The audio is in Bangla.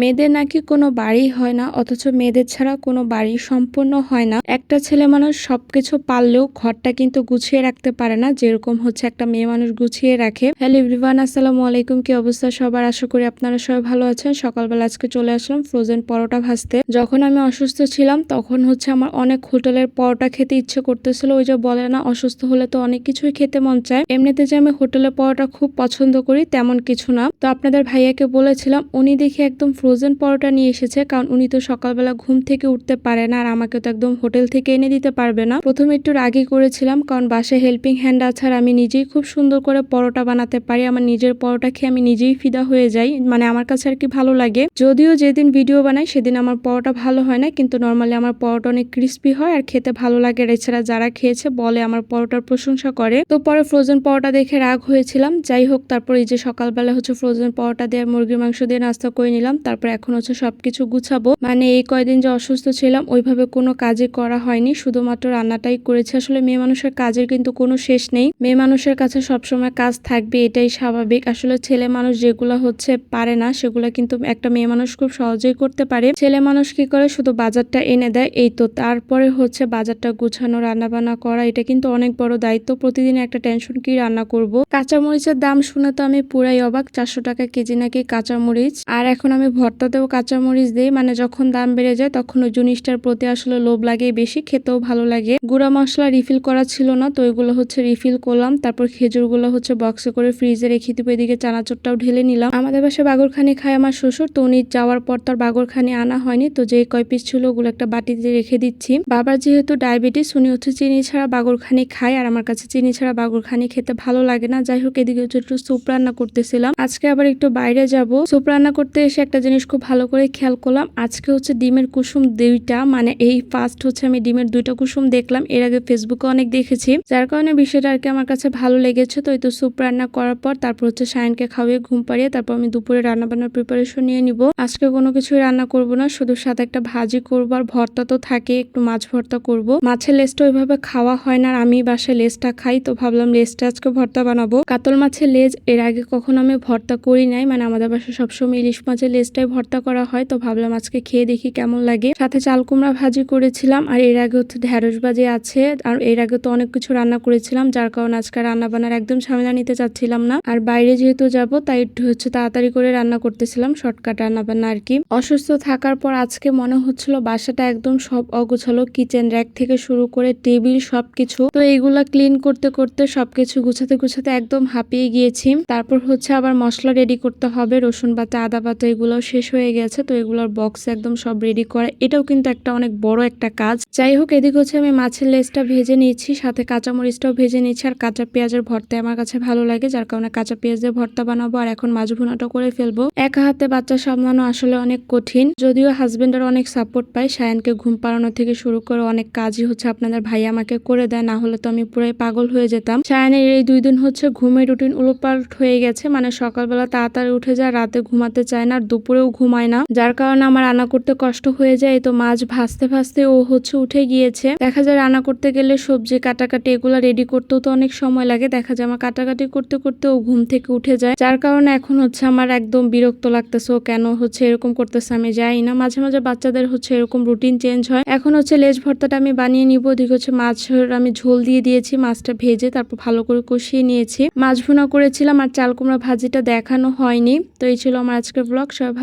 মেয়েদের নাকি কোনো বাড়ি হয় না, অথচ মেয়েদের ছাড়া কোনো বাড়ি সম্পূর্ণ হয় না। একটা ছেলে মানুষ সবকিছু পারলেও ঘরটা কিন্তু গুছিয়ে রাখতে পারে না, যেরকম হচ্ছে একটা মেয়ে মানুষ গুছিয়ে রাখে। হ্যালো এভরিওয়ান, আসসালামু আলাইকুম, কি অবস্থা সবার? আশা করি আপনারা সবাই ভালো আছেন। সকালবেলা আজকে চলে আসলাম ফ্রোজেন পরোটা ভাজতে। যখন আমি অসুস্থ ছিলাম, তখন হচ্ছে আমার অনেক হোটেলের পরোটা খেতে ইচ্ছে করতেছিল। ওই যে বলে না, অসুস্থ হলে তো অনেক কিছুই খেতে মন চায়। এমনিতে যে আমি হোটেলের পরোটা খুব পছন্দ করি, তেমন কিছু না। তো আপনাদের ভাইয়াকে বলেছিলাম, উনি দেখে একদম ফ্রোজেন পরোটা নিয়ে এসেছে, কারণ উনি তো সকালবেলা ঘুম থেকে উঠতে পারে না আর আমাকে তো একদম হোটেল থেকে এনে দিতে পারবে না। প্রথমে একটু রাগি করেছিলাম, কারণ বাসায় হেল্পিং হ্যান্ড আছে আর আমি নিজেই খুব সুন্দর করে পরোটা বানাতে পারি, আমার নিজের পরোটা খেয়ে আমি নিজেই ফিদা হয়ে যাই মানে আমার কাছে আর কি ভালো লাগে। যদিও যেদিন ভিডিও বানাই সেদিন আমার পরোটা ভালো হয় না, কিন্তু নর্মালি আমার পরোটা অনেক ক্রিস্পি হয় আর খেতে ভালো লাগে। আর এছাড়া যারা খেয়েছে বলে আমার পরোটার প্রশংসা করে। তো পরে ফ্রোজেন পরোটা দেখে রাগ হয়েছিলাম, যাই হোক, তারপর এই যে সকালবেলা হচ্ছে ফ্রোজেন পরোটা দিয়ে, মুরগির মাংস দিয়ে নাস্তা করে নিলাম, তারপর এখন হচ্ছে সবকিছু গুছাবো। মানে এই কয়দিন যে অসুস্থ ছিলাম, ওইভাবে কোনো কাজই করা হয়নি। শুধুমাত্র রান্নাটাই করেছি। আসলে মেয়ে মানুষের কাজের কিন্তু কোনো শেষ নেই। মেয়ে মানুষের কাছে সবসময় কাজ থাকবে, এটাই স্বাভাবিক। আসলে ছেলে মানুষ যেগুলো হচ্ছে পারে না, সেগুলো কিন্তু একটা মেয়ে মানুষ খুব সহজেই করতে পারে। ছেলে মানুষ কি করে? শুধু বাজারটা এনে দেয়। এই তো, তারপরে হচ্ছে বাজারটা গুছানো রান্না বান্না করা, এটা কিন্তু অনেক বড় দায়িত্ব। প্রতিদিন একটা টেনশন কি রান্না করব? কাঁচামরিচের দাম শুনে তো আমি পুরাই অবাক। চারশো টাকা কেজি নাকি কাঁচামরিচ? আর এখন আমি ভর্তাতেও কাঁচামরিচ দিই মানে যখন দাম বেড়ে যায় তখন ওই জিনিসটার প্রতি আসলে লোভ লাগে বেশি, খেতেও ভালো লাগে। গুঁড়া মশলা রিফিল করা ছিল না, তো ওইগুলো হচ্ছে রিফিল করলাম, তারপর খেজুরগুলো হচ্ছে বক্সে করে ফ্রিজে রেখে দিব, এদিকে চানাচুরটাও ঢেলে নিলাম। আমাদের বাসায় বাগরখানি খায় আমার শ্বশুর, তো উনি যাওয়ার পর তার বাগরখানি আনা হয়নি, তো যে কয় পিস ছিল ওগুলো একটা বাটিতে রেখে দিচ্ছি। বাবার যেহেতু ডায়াবেটিস উনি হচ্ছে চিনি ছাড়া বাগরখানি খায়, আর আমার কাছে চিনি ছাড়া বাগরখানি খেতে ভালো লাগে না। যাই হোক, এদিকে হচ্ছে একটু স্যুপ রান্না করতেছিলাম। আজকে আবার একটু বাইরে যাব। স্যুপ রান্না করতে এসে একটা জিনিস খুব ভালো করে খেয়াল করলাম। আজকে হচ্ছে ডিমের কুসুম দুইটা মানে এই ফার্স্ট হচ্ছে আমি ডিমের দুইটা কুসুম দেখলাম। এর আগে ফেসবুকে অনেক দেখেছি। যার কারণে বিষয়টা আর কি আমার কাছে ভালো লেগেছে। তো এই তো স্যুপ রান্না করার পর তারপর হচ্ছে সায়নকে খাওয়িয়ে ঘুম পাড়িয়ে তারপর আমি দুপুরে রান্না বান্নার প্রিপারেশন নিয়ে নিব। আজকে কোনো কিছুই রান্না করব না, শুধু সাথে একটা ভাজি করব আর ভর্তা তো থাকে, একটু মাছ ভর্তা করব। মাছের লেজটা ওইভাবে খাওয়া হয় না আর আমি বাসায় লেজটা খাই, তো ভাবলাম লেজটা আজকে ভর্তা বানাবো। কাতল মাছের লেজ এর আগে কখনো আমি ভর্তা করি নাই মানে আমাদের বাসায় সবসময় ইলিশ মাছের লেজটাই ভর্তা করা হয়, তো ভাবলাম আজকে খেয়ে দেখি কেমন লাগে। সাথে চাল কুমড়া ভাজি করেছিলাম, আর এর আগে হচ্ছে ঢেঁড়স ভাজি আছে, আর এর আগে তো অনেক কিছু রান্না করেছিলাম, যার কারণে আজকে রান্না বান্নার একদম ঝামেলা নিতে চাচ্ছিলাম না। আর বাইরে যেহেতু যাব, তাই একটু হচ্ছে তাড়াতাড়ি করে রান্না করতেছিলাম, শর্টকাট রান্না বান্না আর কি। অসুস্থ থাকার পর আজকে মনে হচ্ছিল বাসাটা একদম সব অগোছালো, কিচেন র্যাক থেকে শুরু করে টেবিল সবকিছু। তো এইগুলা ক্লিন করতে করতে সবকিছু গুছাতে গুছাতে একদম হাঁপিয়ে গিয়েছি। তারপর হচ্ছে আবার মশলা রেডি করতে হবে, রসুন বাটা, আদা বাটা এগুলো শেষ হয়ে গেছে, তো এগুলোর বক্স একদম সব রেডি করা। এটাও কিন্তু একটা অনেক বড় একটা কাজ। যাই হোক, এদিকে হচ্ছে আমি মাছের লেজটা ভেজে নিয়েছি সাথে কাঁচা মরিচটাও ভেজে নিয়েছি আর কাঁচা পেঁয়াজের ভর্তা আমার কাছে ভালো লাগে, যার কারণে কাঁচা পেঁয়াজ দিয়ে ভর্তা বানাবো, আর এখন মাছ ভুনাটা করে ফেলব। এক হাতে বাচ্চা সামলানো আসলে অনেক কঠিন, যদিও হাজবেন্ডের অনেক সাপোর্ট পাই সায়ানকে ঘুম পাড়ানো থেকে শুরু করে অনেক কাজই হচ্ছে আপনাদের ভাই আমাকে করে দেয়, না হলে তো আমি পুরাই পাগল হয়ে যেতাম। সায়ানের এই দুই দিন হচ্ছে ঘুমের রুটিন উলটপালট হয়ে গেছে মানে সকালবেলা তাড়াতাড়ি উঠে যায়, রাতে ঘুমাতে চায় না, আর দুপুরেও ঘুমায় না। যার কারণে আমার রান্না করতে কষ্ট হয়ে যায়। তো মাছ ভাজতে ভাজতে ও হচ্ছে উঠে গিয়েছে। দেখা যায় রান্না করতে গেলে সবজি কাটাকাটি এগুলো রেডি করতেও তো অনেক সময় লাগে। দেখা যায় আমার কাটাকাটি করতে করতে ও ঘুম থেকে উঠে যায়। যার কারণে এখন হচ্ছে আমার একদম বিরক্ত লাগতেছে। ও কেন হচ্ছে এরকম করতেছে আমি যাই না। মাঝে মাঝে বাচ্চাদের হচ্ছে এরকম রুটিন চেঞ্জ হয়। এখন হচ্ছে লেজ ভর্তাটা আমি বানিয়ে নিব। ওদিকে হচ্ছে মাছ আমি ঝোল দিয়ে দিয়েছি। মাছটা ভেজে তারপর ভালো করে কষিয়ে নিয়েছি। মাছ ভুনা করেছিলাম আর চাল কুমড়া ভাজিটা দেখানো হয়নি। তো এই ছিল আমার আজকের ব্লগ সবাই